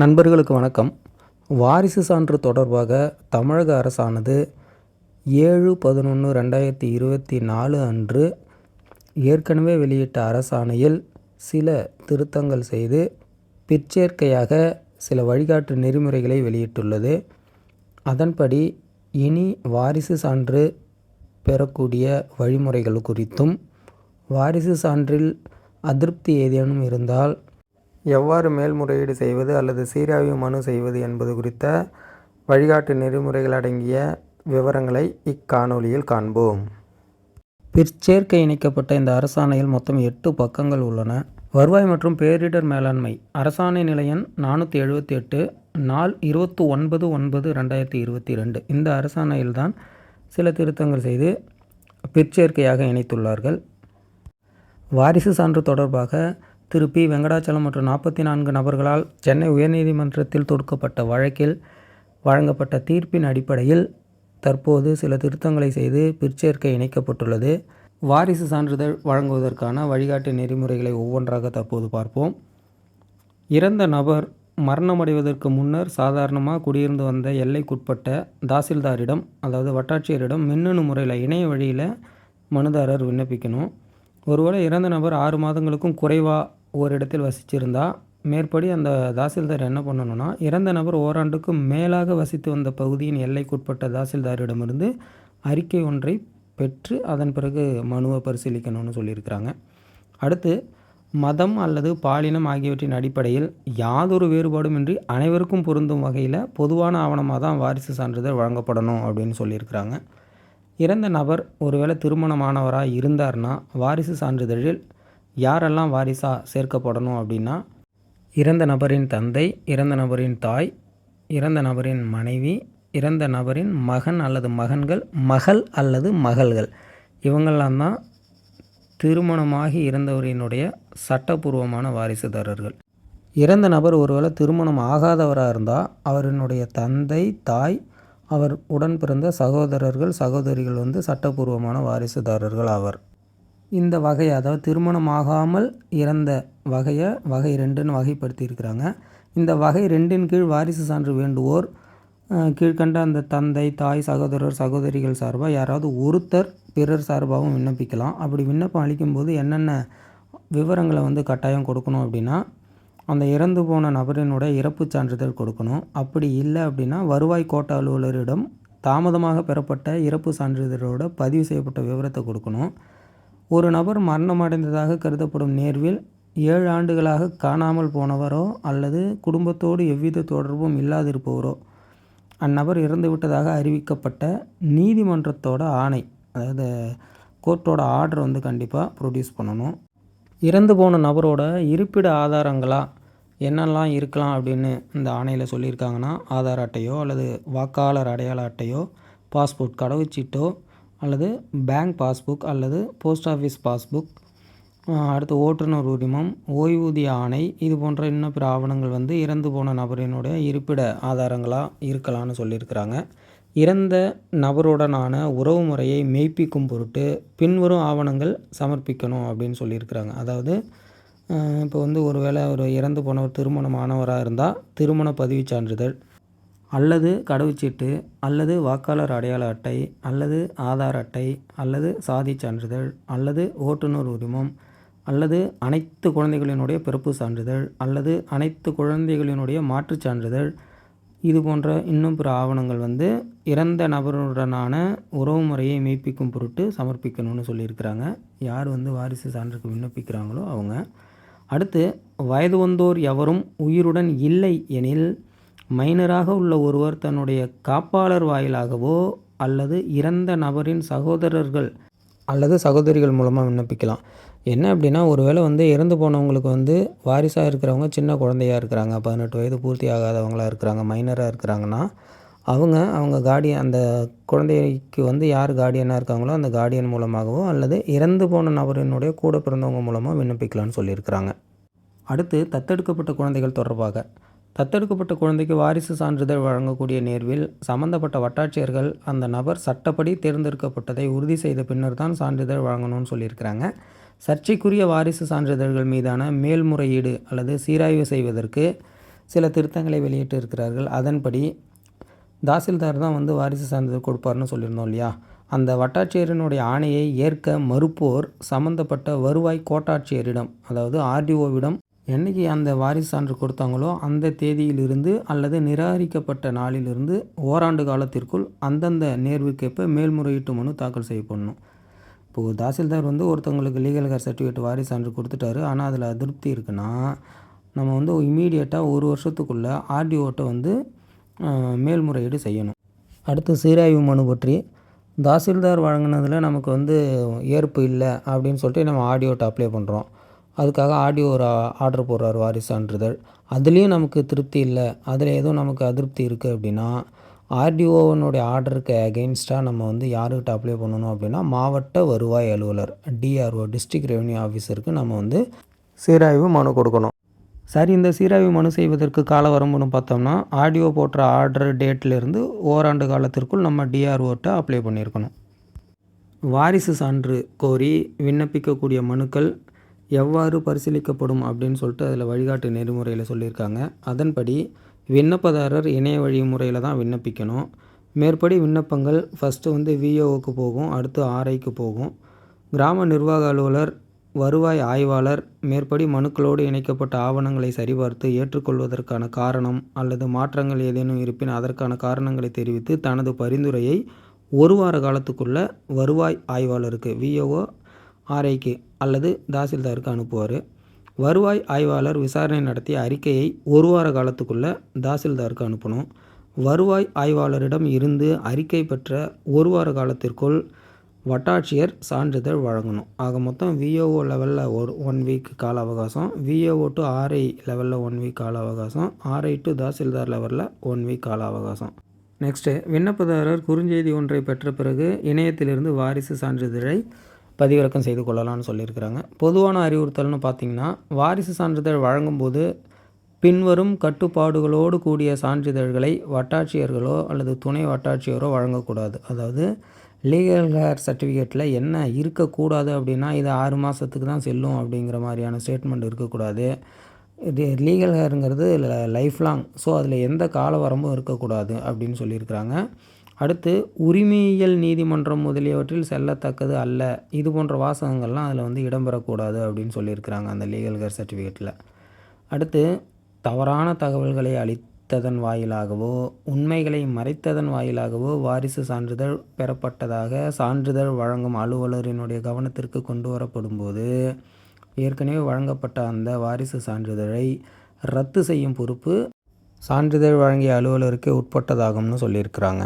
நண்பர்களுக்கு வணக்கம். வாரிசு சான்று தொடர்பாக தமிழக அரசானது ஏழு பதினொன்று ரெண்டாயிரத்தி இருபத்தி நாலு அன்று ஏற்கனவே வெளியிட்ட அரசாணையில் சில திருத்தங்கள் செய்து பிற்சேர்க்கையாக சில வழிகாட்டு நெறிமுறைகளை வெளியிட்டுள்ளது. அதன்படி இனி வாரிசு சான்று பெறக்கூடிய வழிமுறைகள் குறித்தும் வாரிசு சான்றில் அதிருப்தி ஏதேனும் இருந்தால் எவ்வாறு மேல்முறையீடு செய்வது அல்லது சீராய்வு மனு செய்வது என்பது குறித்த வழிகாட்டு நெறிமுறைகள் அடங்கிய விவரங்களை இக்காணொளியில் காண்போம். பிற்சேர்க்கை இணைக்கப்பட்ட இந்த அரசாணையில் மொத்தம் எட்டு பக்கங்கள் உள்ளன. வருவாய் மற்றும் பேரிடர் மேலாண்மை. அரசாணை நிலையன் நானூற்றி எழுபத்தி எட்டு நாள் இருபத்தி ஒன்பது ஒன்பது ரெண்டாயிரத்தி இருபத்தி ரெண்டு. இந்த அரசாணையில்தான் சில திருத்தங்கள் செய்து பிற்சேர்க்கையாக இணைத்துள்ளார்கள். வாரிசு சான்று தொடர்பாக திரு பி வெங்கடாச்சலம் மற்றும் நாற்பத்தி நான்கு நபர்களால் சென்னை உயர்நீதிமன்றத்தில் தொடுக்கப்பட்ட வழக்கில் வழங்கப்பட்ட தீர்ப்பின் அடிப்படையில் தற்போது சில திருத்தங்களை செய்து பிற்சேர்க்கை இணைக்கப்பட்டுள்ளது. வாரிசு சான்றிதழ் வழங்குவதற்கான வழிகாட்டு நெறிமுறைகளை ஒவ்வொன்றாக தற்போது பார்ப்போம். இறந்த நபர் மரணமடைவதற்கு முன்னர் சாதாரணமாக குடியிருந்து வந்த எல்லைக்குட்பட்ட தாசில்தாரிடம் அதாவது வட்டாட்சியரிடம் மின்னணு முறையில் இணைய வழியில் மனுதாரர் விண்ணப்பிக்கணும். ஒருவேளை இறந்த நபர் ஆறு மாதங்களுக்கும் குறைவாக ஓரிடத்தில் வசிச்சிருந்தா மேற்படி அந்த தாசில்தார் என்ன பண்ணணும்னா இறந்த நபர் ஓராண்டுக்கும் மேலாக வசித்து வந்த பகுதியின் எல்லைக்குட்பட்ட தாசில்தாரிடமிருந்து அறிக்கை ஒன்றை பெற்று அதன் பிறகு மனுவை பரிசீலிக்கணும்னு சொல்லியிருக்கிறாங்க. அடுத்து மதம் அல்லது பாலினம் ஆகியவற்றின் அடிப்படையில் யாதொரு வேறுபாடுமின்றி அனைவருக்கும் பொருந்தும் வகையில் பொதுவான ஆவணமாக தான் வாரிசு சான்றிதழ் வழங்கப்படணும் அப்படின்னு சொல்லியிருக்கிறாங்க. இறந்த நபர் ஒருவேளை திருமணமானவராக இருந்தார்னா வாரிசு சான்றிதழில் யாரெல்லாம் வாரிசாக சேர்க்கப்படணும் அப்படின்னா இறந்த நபரின் தந்தை இறந்த நபரின் தாய் இறந்த நபரின் மனைவி இறந்த நபரின் மகன் அல்லது மகன்கள் மகள் அல்லது மகள்கள். இவங்கெல்லாம் தான் திருமணமாகி இறந்தவரினுடைய சட்டபூர்வமான வாரிசுதாரர்கள். இறந்த நபர் ஒருவேளை திருமணம் ஆகாதவராக இருந்தால் அவரினுடைய தந்தை தாய் அவர் உடன் பிறந்த சகோதரர்கள் சகோதரிகள் வந்து சட்டபூர்வமான வாரிசுதாரர்கள் ஆவர். இந்த வகையை அதாவது திருமணமாகாமல் இறந்த வகையை வகை ரெண்டுன்னு வகைப்படுத்தியிருக்கிறாங்க. இந்த வகை ரெண்டின் கீழ் வாரிசு சான்று வேண்டுவோர் கீழ்கண்ட கீழ்க்கண்ட அந்த தந்தை தாய் சகோதரர் சகோதரிகள் சார்பாக யாராவது ஒருத்தர் பிறர் சார்பாகவும் விண்ணப்பிக்கலாம். அப்படி விண்ணப்பம் அளிக்கும்போது என்னென்ன விவரங்களை வந்து கட்டாயம் கொடுக்கணும் அப்படின்னா அந்த இறந்து போன நபரினுடைய இறப்புச் சான்றிதழ் கொடுக்கணும். அப்படி இல்லை அப்படின்னா வருவாய் கோட்ட அலுவலரிடம் தாமதமாக பெறப்பட்ட இறப்பு சான்றிதழோட பதிவு செய்யப்பட்ட விவரத்தை கொடுக்கணும். ஒரு நபர் மரணமடைந்ததாக கருதப்படும் நேர்வில் ஏழு ஆண்டுகளாக காணாமல் போனவரோ அல்லது குடும்பத்தோடு எவ்வித தொடர்பும் இல்லாதிருப்பவரோ அந்நபர் இறந்து விட்டதாக அறிவிக்கப்பட்ட நீதிமன்றத்தோட ஆணை அதாவது கோர்ட்டோட ஆர்டர் வந்து கண்டிப்பாக ப்ரொடியூஸ் பண்ணணும். இறந்து போன நபரோட இருப்பிட ஆதாரங்களாக என்னெல்லாம் இருக்கலாம் அப்படின்னு இந்த ஆணையில் சொல்லியிருக்காங்கன்னா ஆதார் அட்டையோ அல்லது வாக்காளர் அடையாள அட்டையோ பாஸ்போர்ட் கடவுச்சீட்டோ அல்லது பேங்க் பாஸ்புக் அல்லது போஸ்ட் ஆஃபீஸ் பாஸ்புக் அடுத்து ஓட்டுநர் உரிமம் ஓய்வூதிய ஆணை இது போன்ற இன்னும் பிற ஆவணங்கள் வந்து இறந்து போன நபரினுடைய இருப்பிட ஆதாரங்களாக இருக்கலாம்னு சொல்லியிருக்கிறாங்க. இறந்த நபருடனான உறவு முறையை மெய்ப்பிக்கும் பொருட்டு பின்வரும் ஆவணங்கள் சமர்ப்பிக்கணும் அப்படின்னு சொல்லியிருக்கிறாங்க. அதாவது இப்போ வந்து ஒருவேளை ஒரு இறந்து போனவர் திருமணமானவராக இருந்தால் திருமண பதிவுச் சான்றிதழ் அல்லது கடவுச்சீட்டு அல்லது வாக்காளர் அடையாள அட்டை அல்லது ஆதார் அட்டை அல்லது சாதிச் சான்றிதழ் அல்லது ஓட்டுநர் உரிமம் அல்லது அனைத்து குழந்தைகளினுடைய பிறப்பு சான்றிதழ் அல்லது அனைத்து குழந்தைகளினுடைய மாற்றுச் சான்றிதழ் இது போன்ற இன்னும் பிற ஆவணங்கள் வந்து இறந்த நபருடனான உறவு முறையை மெய்ப்பிக்கும் பொருட்டு சமர்ப்பிக்கணும்னு சொல்லியிருக்கிறாங்க. யார் வந்து வாரிசு சான்றுக்கு விண்ணப்பிக்கிறாங்களோ அவங்க. அடுத்து வயது வந்தோர் எவரும் உயிருடன் இல்லை எனில் மைனராக உள்ள ஒருவர் தன்னுடைய காப்பாளர் வாயிலாகவோ அல்லது இறந்த நபரின் சகோதரர்கள் அல்லது சகோதரிகள் மூலமாக விண்ணப்பிக்கலாம். என்ன அப்படின்னா ஒருவேளை வந்து இறந்து போனவங்களுக்கு வந்து வாரிசாக இருக்கிறவங்க சின்ன குழந்தையாக இருக்கிறாங்க பதினெட்டு வயது பூர்த்தி ஆகாதவங்களா இருக்கிறாங்க மைனராக இருக்கிறாங்கன்னா அவங்க அவங்க கார்டியன் அந்த குழந்தைக்கு வந்து யார் கார்டியனாக இருக்காங்களோ அந்த கார்டியன் மூலமாகவோ அல்லது இறந்து போன நபரினுடைய கூட பிறந்தவங்க மூலமாக விண்ணப்பிக்கலாம்னு சொல்லியிருக்கிறாங்க. அடுத்து தத்தெடுக்கப்பட்ட குழந்தைகள் தொடர்பாக. தத்தெடுக்கப்பட்ட குழந்தைக்கு வாரிசு சான்றிதழ் வழங்கக்கூடிய நேர்வில் சம்பந்தப்பட்ட வட்டாட்சியர்கள் அந்த நபர் சட்டப்படி தேர்ந்தெடுக்கப்பட்டதை உறுதி செய்த பின்னர் தான் சான்றிதழ் வழங்கணும்னு சொல்லியிருக்கிறாங்க. சர்ச்சைக்குரிய வாரிசு சான்றிதழ்கள் மீதான மேல்முறையீடு அல்லது சீராய்வு செய்வதற்கு சில திருத்தங்களை வெளியிட்டு இருக்கிறார்கள். அதன்படி தாசில்தார் தான் வந்து வாரிசு சான்றிதழ் கொடுப்பார்னு சொல்லியிருந்தோம் இல்லையா? அந்த வட்டாட்சியரினுடைய ஆணையை ஏற்க மறுப்போர் சம்மந்தப்பட்ட வருவாய் கோட்டாட்சியரிடம் அதாவது ஆர்டிஓவிடம் என்னைக்கு அந்த வாரிசு சான்று கொடுத்தாங்களோ அந்த தேதியிலிருந்து அல்லது நிராகரிக்கப்பட்ட நாளிலிருந்து ஓராண்டு காலத்திற்குள் அந்தந்த நேர்வுக்கேற்ப மேல்முறையீட்டு மனு தாக்கல் செய்யப்படணும். இப்போது தாசில்தார் வந்து ஒருத்தவங்களுக்கு லீகல் கேர் சர்டிஃபிகேட் வாரிசு சான்று கொடுத்துட்டாரு. ஆனால் அதில் அதிருப்தி இருக்குன்னா நம்ம வந்து இமீடியட்டாக ஒரு வருஷத்துக்குள்ளே ஆர்டிஓட்டை வந்து மேல்முறையீடு செய்யணும். அடுத்து சீராய்வு மனு பற்றி. தாசில்தார் வழங்கினதில் நமக்கு வந்து ஏற்பு இல்லை அப்படின்னு சொல்லிட்டு நம்ம ஆடியோட்டை அப்ளை பண்ணுறோம் அதுக்காக ஆடியோ ஒரு ஆர்டர் போடுறார் வாரிசு சான்றிதழ் அதுலேயும் நமக்கு திருப்தி இல்லை. அதில் எதுவும் நமக்கு அதிருப்தி இருக்குது அப்படின்னா ஆர்டிஓவனுடைய ஆர்டருக்கு அகெயின்ஸ்டாக நம்ம வந்து யாருக்கிட்ட அப்ளை பண்ணணும் அப்படின்னா மாவட்ட வருவாய் அலுவலர் டிஆர்ஓ டிஸ்ட்ரிக்ட் ரெவன்யூ ஆஃபீஸருக்கு நம்ம வந்து சீராய்வு மனு கொடுக்கணும். சரி இந்த சீராய்வு மனு செய்வதற்கு கால வரம்புன்னு பார்த்தோம்னா ஆடியோ போட்ட ஆர்டர் டேட்லேருந்து ஓராண்டு காலத்திற்குள் நம்ம டிஆர்ஓட்ட அப்ளை பண்ணியிருக்கணும். வாரிசு சான்று கோரி விண்ணப்பிக்கக்கூடிய மனுக்கள் எவ்வாறு பரிசீலிக்கப்படும் அப்படின்னு சொல்லிட்டு அதில் வழிகாட்டு நெறிமுறையில் சொல்லியிருக்காங்க. அதன்படி விண்ணப்பதாரர் இணைய வழி முறையில் தான் விண்ணப்பிக்கணும். மேற்படி விண்ணப்பங்கள் ஃபஸ்ட்டு வந்து விஓவுக்கு போகும் அடுத்து ஆர்ஐக்கு போகும். கிராம நிர்வாக அலுவலர் வருவாய் ஆய்வாளர் மேற்படி மனுக்களோடு இணைக்கப்பட்ட ஆவணங்களை சரிபார்த்து ஏற்றுக்கொள்வதற்கான காரணம் அல்லது மாற்றங்கள் ஏதேனும் இருப்பின் அதற்கான காரணங்களை தெரிவித்து தனது பரிந்துரையை ஒரு வார காலத்துக்குள்ள வருவாய் ஆய்வாளருக்கு விஓஓ ஆர்ஐக்கு அல்லது தாசில்தாருக்கு அனுப்புவார். வருவாய் ஆய்வாளர் விசாரணை நடத்திய அறிக்கையை ஒரு வார காலத்துக்குள்ளே தாசில்தாருக்கு அனுப்பணும். வருவாய் ஆய்வாளரிடம் இருந்து அறிக்கை பெற்ற ஒரு வார காலத்திற்குள் வட்டாட்சியர் சான்றிதழ் வழங்கணும். ஆக மொத்தம் விஓஓ லெவலில் ஒரு ஒன் வீக் கால அவகாசம் விஓஓ டு ஆர்ஐ லெவலில் ஒன் வீக் கால அவகாசம் ஆர்ஐ டு தாசில்தார் லெவலில் ஒன் வீக் கால அவகாசம். நெக்ஸ்ட்டு விண்ணப்பதாரர் குறுஞ்செய்தி ஒன்றை பெற்ற பிறகு இணையத்திலிருந்து வாரிசு சான்றிதழை பதிவிறக்கம் செய்து கொள்ளலாம்னு சொல்லியிருக்கிறாங்க. பொதுவான அறிவுறுத்தல்னு பார்த்தீங்கன்னா வாரிசு சான்றிதழ் வழங்கும்போது பின்வரும் கட்டுப்பாடுகளோடு கூடிய சான்றிதழ்களை வட்டாட்சியர்களோ அல்லது துணை வட்டாட்சியரோ வழங்கக்கூடாது. அதாவது லீகல் ஹேர் சர்டிஃபிகேட்டில் என்ன இருக்கக்கூடாது அப்படின்னா இது ஆறு மாதத்துக்கு தான் செல்லும் அப்படிங்கிற மாதிரியான ஸ்டேட்மெண்ட் இருக்கக்கூடாது. இது லீகல் ஹேருங்கிறது லைஃப் லாங் ஸோ அதில் எந்த கால வரம்பும் இருக்கக்கூடாது அப்படின்னு சொல்லியிருக்கிறாங்க. அடுத்து உரிமையியல் நீதிமன்றம் முதலியவற்றில் செல்லத்தக்கது அல்ல. இது போன்ற வாசகங்கள்லாம் அதில் வந்து இடம்பெறக்கூடாது அப்படின்னு சொல்லியிருக்கிறாங்க அந்த லீகல் கேர் சர்டிஃபிகேட்டில் அடுத்து தவறான தகவல்களை அளித்ததன் வாயிலாகவோ உண்மைகளை மறைத்ததன் வாயிலாகவோ வாரிசு சான்றிதழ் பெறப்பட்டதாக சான்றிதழ் வழங்கும் அலுவலரினுடைய கவனத்திற்கு கொண்டு வரப்படும்போது ஏற்கனவே வழங்கப்பட்ட அந்த வாரிசு சான்றிதழை ரத்து செய்யும் பொறுப்பு சான்றிதழ் வழங்கிய அலுவலருக்கே உட்பட்டதாகும்னு சொல்லியிருக்கிறாங்க.